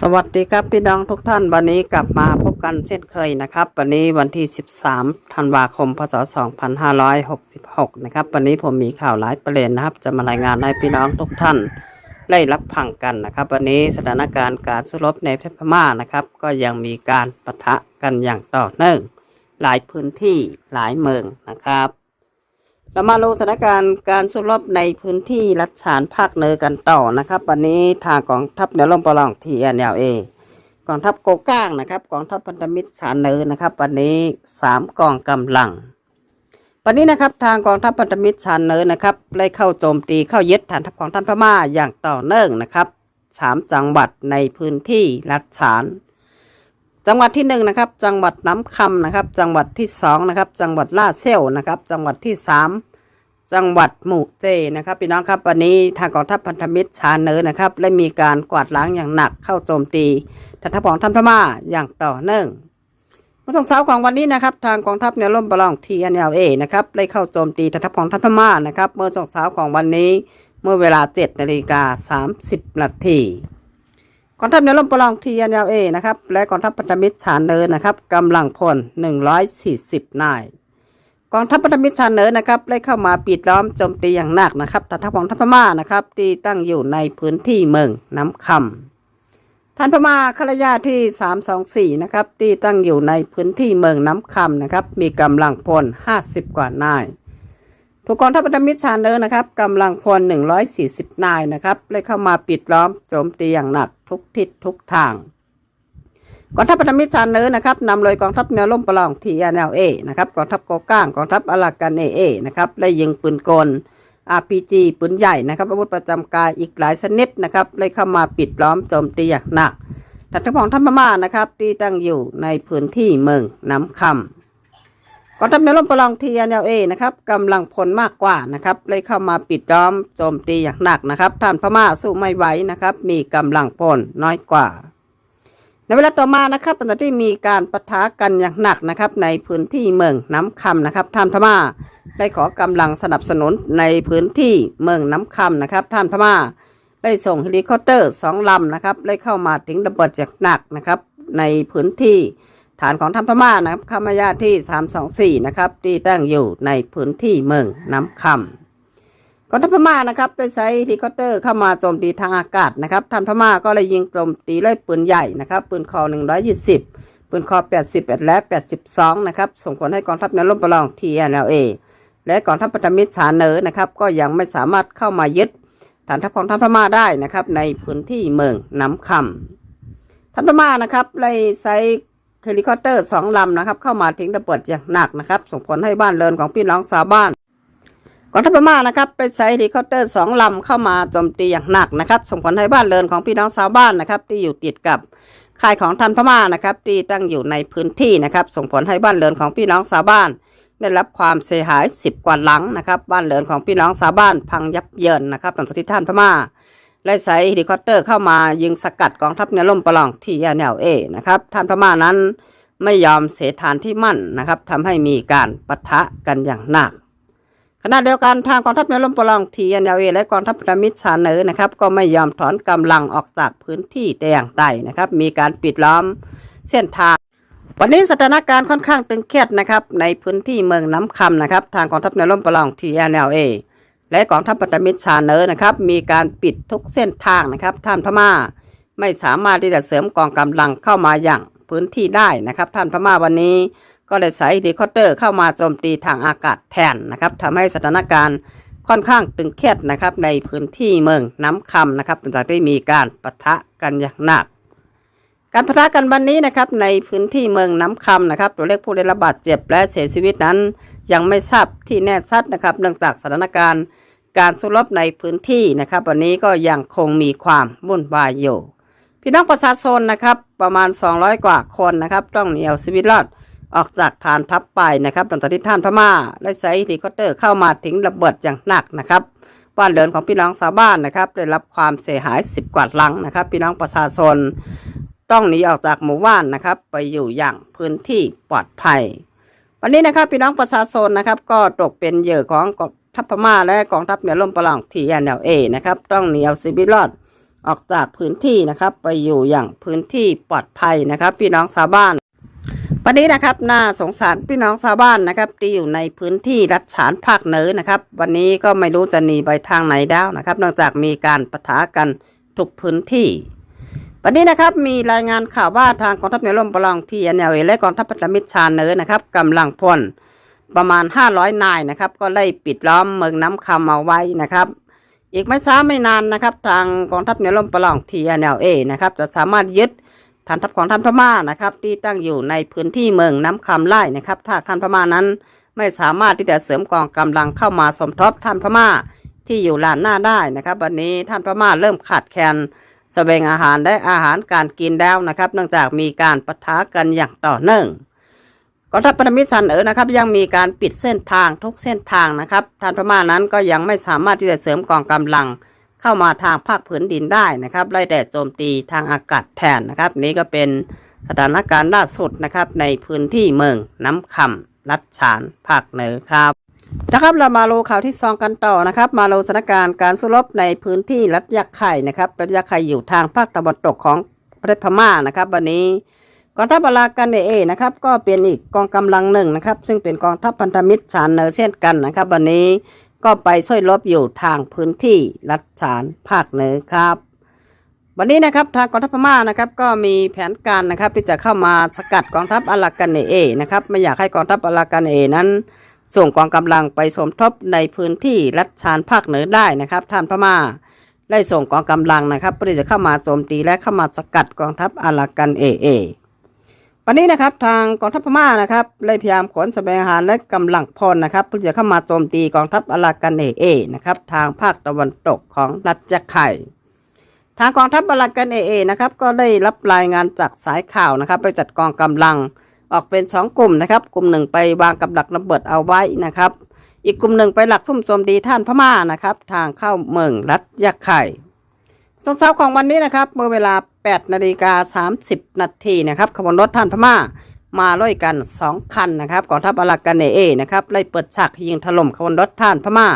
สวัสดีครับพี่น้องทุกท่านวันนี้กลับมาพบกันเช่นเคยนะครับ วันนี้วันที่ 13ธันวาคมพศ 2566 นะครับ วันนี้ผมมีข่าวหลายประเด็นนะครับ จะมารายงานให้พี่น้องทุกท่านได้รับฟังกันนะครับ วันนี้สถานการณ์การสู้รบในประเทศพม่านะครับ ก็ยังมีการปะทะกันอย่างต่อเนื่องหลายพื้นที่หลายเมืองนะครับ เรามาดูสถานการณ์การสู้รบในพื้นที่รัฐฉานภาคเหนือกันต่อนะครับ วันนี้ทางกองทัพแนวร่มประลองทีเอลเอกองทัพโกก้างนะครับกองทัพพันธมิตรฉานเหนือนะครับ วันนี้สามกองกำลัง วันนี้นะครับทางกองทัพพันธมิตรฉานเหนือนะครับได้เข้าโจมตีเข้ายึดฐานทัพของท่านพม่าอย่างต่อเนื่องนะครับสามจังหวัดในพื้นที่รัฐฉาน จังหวัดที่หนึ่งนะครับ จังหวัดน้ำคำนะครับ จังหวัดที่สองนะครับ จังหวัดล่าเซลนะครับ จังหวัดที่สามจังหวัดหมู่เจนะครับพี่น้องครับวันนี้ทางกองทัพพันธมิตรชาเนอร์นะครับได้มีการกวาดล้างอย่างหนักเข้าโจมตีฐานทัพของท่านพม่าอย่างต่อเนื่องเมื่อสองสาวของวันนี้นะครับทางกองทัพแนวร่มประลอง TNLA นะครับได้เข้าโจมตีฐานทัพของท่านพม่านะครับเมื่อสองสาวของวันนี้เมื่อเวลา7นาฬิกา30นาที กองทัพแนวร่มประลอง TNLA นะครับ และกองทัพพันธมิตรชานเนินนะครับกำลังพล 140 นาย กองทัพพันธมิตรชานเนินนะครับได้เข้ามาปิดล้อมโจมตีอย่างหนักนะครับฐานทัพของทัพพม่านะครับที่ตั้งอยู่ในพื้นที่เมืองน้ำคำท่านพม่าคารยาที่ 324 นะครับที่ตั้งอยู่ในพื้นที่เมืองน้ำคำนะครับมีกำลังพล 50 กว่านาย ถูกกองทัพพันธมิตรชาเนอร์นะครับกำลังพล 140 นายนะครับเลยเข้ามาปิดล้อมโจมตีอย่างหนักทุกทิศทุกทางกองทัพพันธมิตรชาเนอร์นะครับนำโดยกองทัพแนวร่มประลอง TNLA นะครับกองทัพโกก้างกองทัพอลากันเอเอนะครับได้ยิงปืนกล RPG ปืนใหญ่นะครับอาวุธประจำกายอีกหลายชนิดนะครับเลยเข้ามาปิดล้อมโจมตีอย่างหนักทัพของท่านพม่านะครับที่ตั้งอยู่ในพื้นที่เมืองน้ำคำ กองทัพแนวร่มประลอง TNLA นเอนะครับกำลังพลมากกว่านะครับเลยเข้ามาปิดล้อมโจมตีอย่างหนักนะครับท่านพม่าสู้ไม่ไหวนะครับ มีกำลังพลน้อยกว่า ในเวลาต่อมานะครับหลังจากที่มีการปะทะกันอย่างหนักนะครับ ในพื้นที่เมืองน้ำคำนะครับท่านพม่าได้ขอกำลังสนับสนุนในพื้นที่เมืองน้ำคำนะครับท่านพม่าได้ส่งเฮลิคอปเตอร์สองลำนะครับได้เข้ามาถึงระเบิดจากหนักนะครับในพื้นที่ ฐานของทัพพม่านะครับคามายาที่ 324 นะครับ ที่ตั้งอยู่ในพื้นที่เมืองน้ำคำกองทัพพม่านะครับได้ใช้เฮลิคอปเตอร์เข้ามาโจมตีทางอากาศนะครับทัพพม่าก็เลยยิงโจมตีด้วยปืนใหญ่นะครับ ปืนคอ 120 ปืนคอ 81 และ 82 นะครับ ส่งผลให้กองทัพแนวร่มประลอง TNLA และกองทัพพันธมิตรชาเนอร์นะครับ ก็ยังไม่สามารถเข้ามายึดฐานทัพของทัพพม่าได้นะครับ ในพื้นที่เมืองน้ำคำทัพพม่านะครับได้ใช้ เฮลิคอปเตอร์สองลำนะครับ เข้ามาทิ้งระเบิดอย่างหนักนะครับ ส่งผลให้บ้านเรือนของพี่น้องชาวบ้านกองทัพพม่านะครับได้ใช้เฮลิคอปเตอร์สองลำเข้ามาโจมตีอย่างหนักนะครับ ส่งผลให้บ้านเรือนของพี่น้องชาวบ้านนะครับ ที่อยู่ติดกับค่ายของทันพม่านะครับ ที่ตั้งอยู่ในพื้นที่นะครับ ส่งผลให้บ้านเรือนของพี่น้องชาวบ้าน ได้รับความเสียหาย 10 กว่าหลังนะครับ บ้านเรือนของพี่น้องชาวบ้านพังยับเยินนะครับหลังจากที่ท่านพม่า ได้ใช้เฮลิคอปเตอร์เข้ามายิงสกัดกองทัพแนวร่มประลองที่ยแนวเอนะครับท่านพม่านั้นไม่ยอมเสียฐานที่มั่นนะครับทำให้มีการปะทะกันอย่างหนักขณะเดียวกันทางกองทัพแนวร่มประลองทีเอ็นเอและกองทัพพันธมิตรชาเนอร์นะครับก็ไม่ยอมถอนกำลังออกจากพื้นที่แต่อย่างใดนะครับ มีการปิดล้อมเส้นทาง วันนี้สถานการณ์ค่อนข้างตึงเครียดนะครับในพื้นที่เมืองน้ำคำนะครับ ทางกองทัพแนวร่มประลองทีเอ็นเอ และกองทัพพันธมิตรชาเนอร์นะครับ มีการปิดทุกเส้นทางนะครับท่านพม่า ไม่สามารถที่จะเสริมกองกำลังเข้ามาอย่างพื้นที่ได้นะครับ ท่านพม่าวันนี้ ก็เลยใช้เฮลิคอปเตอร์เข้ามาโจมตีทางอากาศแทนนะครับทำให้สถานการณ์ค่อนข้างตึงเครียดนะครับในพื้นที่เมืองน้ำคำนะครับหลังจากที่มีการปะทะกันอย่างหนัก การปะทะกันวันนี้นะครับในพื้นที่เมืองน้ำคำนะครับตัวเลขผู้ได้รับบาดเจ็บและเสียชีวิตนั้น ยังไม่ทราบที่แน่ชัดนะครับเนื่องจากสถานการณ์ การสู้รบในพื้นที่นะครับวันนี้ก็ยังคงมีความวุ่นวายอยู่ พี่น้องประชาชนนะครับประมาณ 200 กว่าคนนะครับต้องหนีเอาชีวิตรอดออกจากฐานทัพไปนะครับหลังจากที่ท่านพม่าได้ใช้เฮลิคอปเตอร์เข้ามาถึงระเบิดอย่างหนักนะครับบ้านเรือนของพี่น้องชาวบ้านนะครับ ได้รับความเสียหาย 10 กว่าหลังนะครับ พี่น้องประชาชนต้องหนีออกจากหมู่บ้านนะครับ ไปอยู่อย่างพื้นที่ปลอดภัย วันนี้นะครับพี่น้องประชาชนนะครับ ก็ตกเป็นเหยื่อของกอง ทัพพม่าและกองทัพแนวร่มประหลองทีเอเนะครับต้องหนีเอาชีวิรอดออกจากพื้นที่นะครับไปอยู่อย่างพื้นที่ปลอดภัยนะครับ พี่น้องชาวบ้านวันนี้นะครับน่าสงสารพี่น้องชาวบ้านนะครับที่อยู่ในพื้นที่รัฐฉานภาคเหนือนะครับ วันนี้ก็ไม่รู้จะหนีไปทางไหนแล้วนะครับ นอกจากมีการปะทะกันทุกพื้นที่วันนี้นะครับมีรายงานข่าวว่าทางกองทัพเหนือลมประลองที่เนลและกองทัพพัฒมิตรชาเหนือนะครับกำลังพล ประมาณ 500 นายนะครับ ก็ไล่ปิดล้อมเมืองน้ำคำเอาไว้นะครับ อีกไม่ช้าไม่นานนะครับ ทางกองทัพเหนือลมประลองทีเนลเอนะครับ จะสามารถยึดฐานทัพของท่านพม่านะครับ ที่ตั้งอยู่ในพื้นที่เมืองน้ำคำไล่นะครับ ถ้าท่านพม่านั้นไม่สามารถที่จะเสริมกองกำลังเข้ามาสมทบท่านพม่าที่อยู่ลานหน้าได้นะครับ วันนี้ท่านพม่าเริ่มขาดแคลนแสวงอาหารและอาหารการกินแล้วนะครับ เนื่องจากมีการปะทะกันอย่างต่อเนื่อง กองทัพพันธมิตรชันเอ๋อนะครับยังมีการปิดเส้นทางทุกเส้นทางนะครับทานพม่านั้นก็ยังไม่สามารถที่จะเสริมกองกำลังเข้ามาทางภาคผืนดินได้นะครับไล่แต่โจมตีทางอากาศแทนนะครับ นี่ก็เป็นสถานการณ์ล่าสุดนะครับในพื้นที่เมืองน้ำคำรัดฉานภาคเหนือครับนะครับเรามาดูข่าวที่ซองกันต่อนะครับ มาดูสถานการณ์การสู้รบในพื้นที่รัฐยะไข่นะครับรัฐยะไข่อยู่ทางภาคตะวันตกของประเทศพม่านะครับ วันนี้ กองทัพบาลากันเอนะครับก็เป็นอีกกองกำลังหนึ่งนะครับ ซึ่งเป็นกองทัพพันธมิตรฉานเหนือเช่นกันนะครับ วันนี้ก็ไปช่วยรบอยู่ทางพื้นที่รัฐฉานภาคเหนือครับ วันนี้นะครับทางกองทัพพม่านะครับก็มีแผนการนะครับที่จะเข้ามาสกัดกองทัพอารากันเอนะครับไม่อยากให้กองทัพอารากันเอนั้น ส่งกองกำลังไปสมทบในพื้นที่รัฐชานภาคเหนือได้นะครับท่านพม่าได้ส่งกองกำลังนะครับเพื่อจะเข้ามาโจมตีและเข้ามาสกัดกองทัพอารากันเอเอ วันนี้นะครับทางกองทัพพม่านะครับได้พยายามขนแสวงหารและกำลังพลนะครับเพื่อจะเข้ามาโจมตีกองทัพอารากันเอเอนะครับทางภาคตะวันตกของรัฐยะไข่ทางกองทัพอารากันเอเอนะครับก็ได้รับรายงานจากสายข่าวนะครับ ไปจัดกองกำลังออกเป็นสองกลุ่มนะครับ กลุ่มหนึ่งไปวางกับดักระเบิดเอาไว้นะครับ อีกกลุ่มหนึ่งไปหลักทุ่มโจมตีท่านพม่านะครับ ทางเข้าเมืองรัฐยะไข่ ช่วงเช้าของวันนี้นะครับ เมื่อเวลา 8 นาฬิกา 30 นาทีนะครับขบวนรถท่านพม่ามาด้วยกัน 2 คันนะครับกองทัพอารักกันเนเอนะครับไล่เปิดฉากยิงถล่มขบวนรถท่านพม่า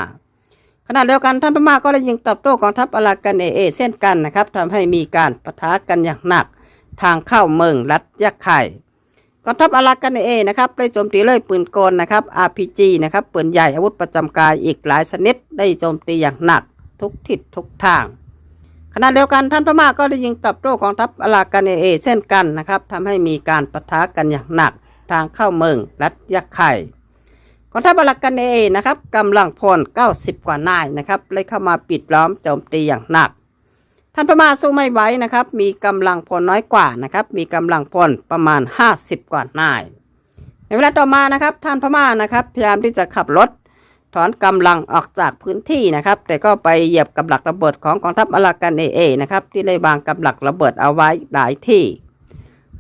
ขณะเดียวกันท่านพม่าก็ได้ยิงตอบโต้กองทัพอารักกันเนเอเช่นกันนะครับทำให้มีการปะทะกันอย่างหนักทางเข้าเมืองรัฐยะไข่กองทัพอารักกันเอนะครับได้โจมตีเลยปืนกลนะครับ RPG นะครับปืนใหญ่อาวุธประจำกายอีกหลายชนิดได้โจมตีอย่างหนักทุกทิศทุกทาง ขณะเดียวกันท่านพม่าก็ได้ยิงตอบโต้กองทัพอลากกันเอเช่นกันนะครับทำให้มีการปะทะกันอย่างหนักทางเข้าเมืองรัฐยะไข่กองทัพอลากกันเอนะครับกำลังพล 90 กว่านายนะครับเลยเข้ามาปิดล้อมโจมตีอย่างหนัก ท่านพม่าสู้ไม่ไหวนะครับ มีกำลังพลน้อยกว่านะครับ มีกำลังพลประมาณ 50 กว่านาย ในเวลาต่อมานะครับ ท่านพม่านะครับ พยายามที่จะขับรถ ถอนกำลังออกจากพื้นที่นะครับ แต่ก็ไปเหยียบกับหลักระเบิดของกองทัพอารากันเอเอนะครับ ที่ได้วางกับหลักระเบิดเอาไว้หลายที่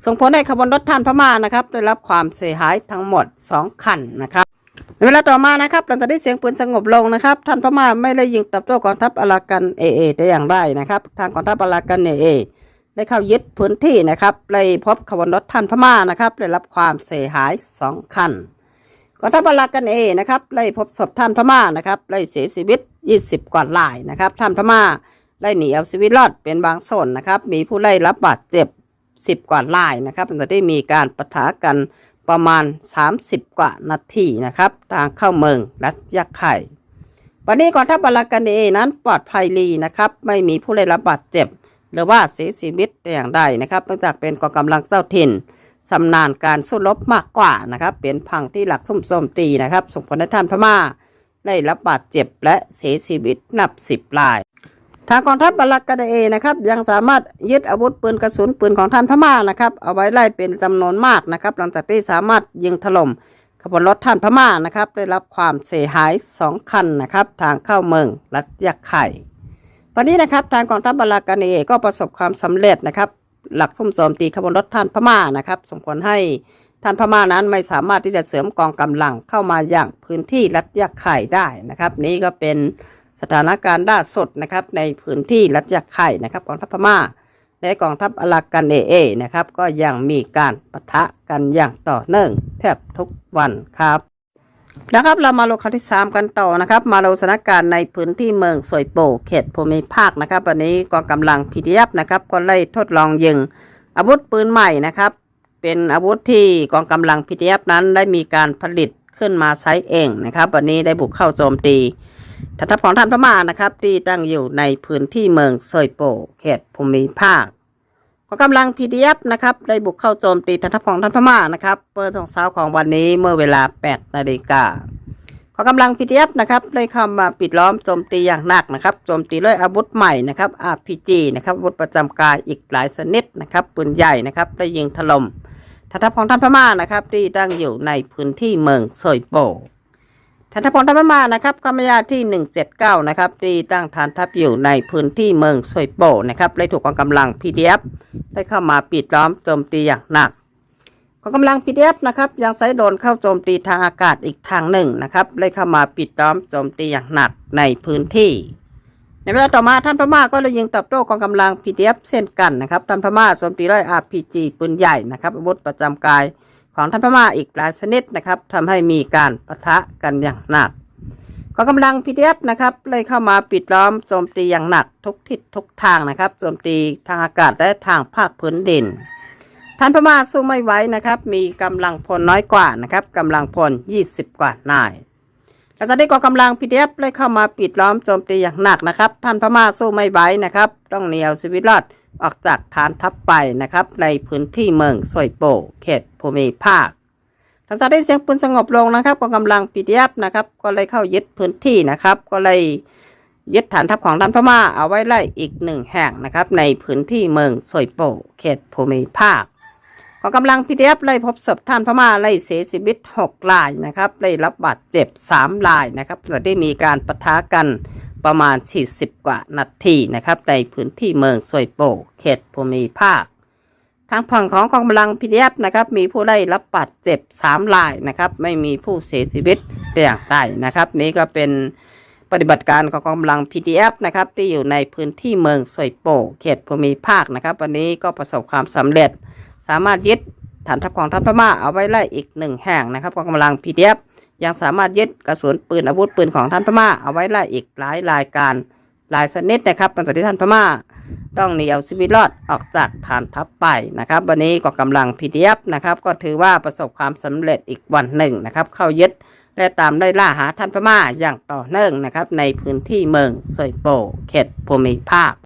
ส่งผลให้ขบวนรถท่านพม่านะครับ ได้รับความเสียหายทั้งหมด 2 คันนะครับในเวลาต่อมานะครับหลังจากที่เสียงปืนสงบลงนะครับ ท่านพม่าไม่ได้ยิงตอบโต้กองทัพอารากันเอเอแต่อย่างใดนะครับ ทางกองทัพอารากันเอเอได้เข้ายึดพื้นที่นะครับเลยพบขบวนรถท่านพม่านะครับ ได้รับความเสียหายสองคัน กองทัพอารากันเอนะครับเลยพบศพท่านพม่านะครับเลยเสียชีวิต 20 กว่ารายนะครับท่านพม่าได้หนีเอาชีวิตรอดเป็นบางส่วนนะครับ มีผู้ได้รับบาดเจ็บ 10 กว่ารายนะครับหลังจากที่มีการปะทะกันประมาณ 30 กว่านาทีนะครับ ทางเข้าเมืองรัฐยะไข่วันนี้กองทัพบาลากันเอนั้นปลอดภัยดีนะครับ ไม่มีผู้ได้รับบาดเจ็บ หรือว่าเสียชีวิตแต่อย่างใดนะครับเนื่องจากเป็นกองกำลังเจ้าถิ่น สำนานการสู้รบมากกว่านะครับ เป็นพังที่หลักทุ่มโจมตีนะครับ ส่งผลให้ท่านพม่า ได้รับบาดเจ็บและเสียชีวิตนับสิบราย ทางกองทัพบาลากาเดเอนะครับยังสามารถยึดอาวุธปืนกระสุนปืนของท่านพม่านะครับเอาไว้ไล่เป็นจำนวนมากนะครับ หลังจากที่สามารถยิงถล่มขบวนรถท่านพม่านะครับ ได้รับความเสียหายสองคันนะครับ ทางเข้าเมืองรัฐยะไข่วันนี้นะครับทางกองทัพบาลากาเดเอก็ประสบความสำเร็จนะครับ หลักซุ่มโจมตีขบวนรถท่านพม่านะครับ ส่งผลให้ท่านพม่านั้นไม่สามารถที่จะเสริมกองกำลังเข้ามาอย่างพื้นที่รัฐยะไข่ได้นะครับ นี่ก็เป็นสถานการณ์ล่าสดนะครับ ในพื้นที่รัฐยะไข่นะครับกองทัพพม่าและกองทัพอารากันเอเอนะครับ ก็ยังมีการปะทะกันอย่างต่อเนื่องแทบทุกวันครับ นะครับเรามาลงข่าวที่ 3 กันต่อนะครับ มาลงสถานการณ์ในพื้นที่เมืองสวยโปเขตภูมิภาคนะครับ วันนี้กองกำลัง PDF นะครับก็ไล่ทดลองยิงอาวุธปืนใหม่นะครับ เป็นอาวุธที่กองกำลัง PDF นั้นได้มีการผลิตขึ้นมาใช้เองนะครับ วันนี้ได้บุกเข้าโจมตีทัพของท่านพม่านะครับที่ตั้งอยู่ในพื้นที่เมืองสวยโปเขตภูมิภาค กองกำลัง PDF นะครับได้บุกเข้าโจมตีฐานทัพของท่านพม่านะครับเปิดสองเช้าของวันนี้เมื่อเวลา 8 นาฬิกากองกำลัง PDF นะครับได้เข้ามาปิดล้อมโจมตีอย่างหนักนะครับโจมตีด้วยอาวุธใหม่นะครับ RPG นะครับอาวุธประจำกายอีกหลายชนิดนะครับปืนใหญ่นะครับได้ยิงถล่มฐานทัพของท่านพม่านะครับที่ตั้งอยู่ในพื้นที่เมืองโซยโป ฐานทัพของทัพม่านะครับกำมยาที่ 179 นะครับ ที่ตั้งฐานทัพอยู่ในพื้นที่เมืองซวยโปนะครับได้ถูกกองกำลัง PDF ได้เข้ามาปิดล้อมโจมตีอย่างหนักกองกำลัง PDF นะครับยังใช้โดนเข้าโจมตีทางอากาศอีกทางหนึ่งนะครับได้เข้ามาปิดล้อมโจมตีอย่างหนักในพื้นที่ ในเวลาต่อมาท่านพม่าก็เลยยิงตอบโต้กองกำลัง PDF เช่นกันนะครับท่านพม่าโจมตีด้วย RPG ปืนใหญ่นะครับอาวุธประจำกาย ของท่านพม่าอีกหลายชนิดนะครับทำให้มีการปะทะกันอย่างหนักกองกำลัง PDF นะครับเลยเข้ามาปิดล้อมโจมตีอย่างหนักทุกทิศทุกทางนะครับโจมตีทางอากาศและทางภาคพื้นดินท่านพม่าสู้ไม่ไหวนะครับ มีกำลังพลน้อยกว่านะครับกำลังพล 20 กว่านายหลังจากที่กองกำลัง PDF เลยเข้ามาปิดล้อมโจมตีอย่างหนักนะครับ ท่านพม่าสู้ไม่ไหวนะครับ ต้องเหนียวชีวิตรอด ออกจากฐานทัพไปนะครับ ในพื้นที่เมืองสวยโปเขตภูมิภาคหลังจากได้เสียงปืนสงบลงนะครับกองกำลัง PDF นะครับ ก็เลยเข้ายึดพื้นที่นะครับ ก็เลยยึดฐานทัพของท่านพม่าเอาไว้ไล่อีกหนึ่งแห่งนะครับ ในพื้นที่เมืองสวยโปเขตภูมิภาคกองกำลัง PDF เลยพบศพท่านพม่าเลยเสียชีวิต6รายนะครับเลยรับบาดเจ็บ 3 รายนะครับจะได้มีการปะทะกัน ประมาณ 40 กว่านาทีนะครับ ในพื้นที่เมืองสวยโปเขตภูมิภาค ทางฝั่งของกองกำลัง PDF นะครับ มีผู้ได้รับบาดเจ็บ3รายนะครับ ไม่มีผู้เสียชีวิตแต่อย่างใดนะครับ นี่ก็เป็นปฏิบัติการของกองกำลัง PDF นะครับที่อยู่ในพื้นที่เมืองสวยโปเขตภูมิภาคนะครับ วันนี้ก็ประสบความสำเร็จ สามารถยึดฐานทัพของทัพพม่าเอาไว้ไล่อีกหนึ่งแห่งนะครับกองกำลัง PDF ยังสามารถยึดกระสุนปืนอาวุธปืนของท่านพม่าเอาไว้ไล่อีกหลายรายการหลายชนิดนะครับหลังจากที่ท่านพม่า ต้องหนีเอาชีวิตรอดออกจากฐานทัพไปนะครับ วันนี้ก็กำลัง PDF นะครับก็ถือว่าประสบความสำเร็จอีกวันหนึ่งนะครับ เข้ายึดและตามได้ล่าหาท่านพม่าอย่างต่อเนื่องนะครับในพื้นที่เมืองสวยโปเขตภูมิภาค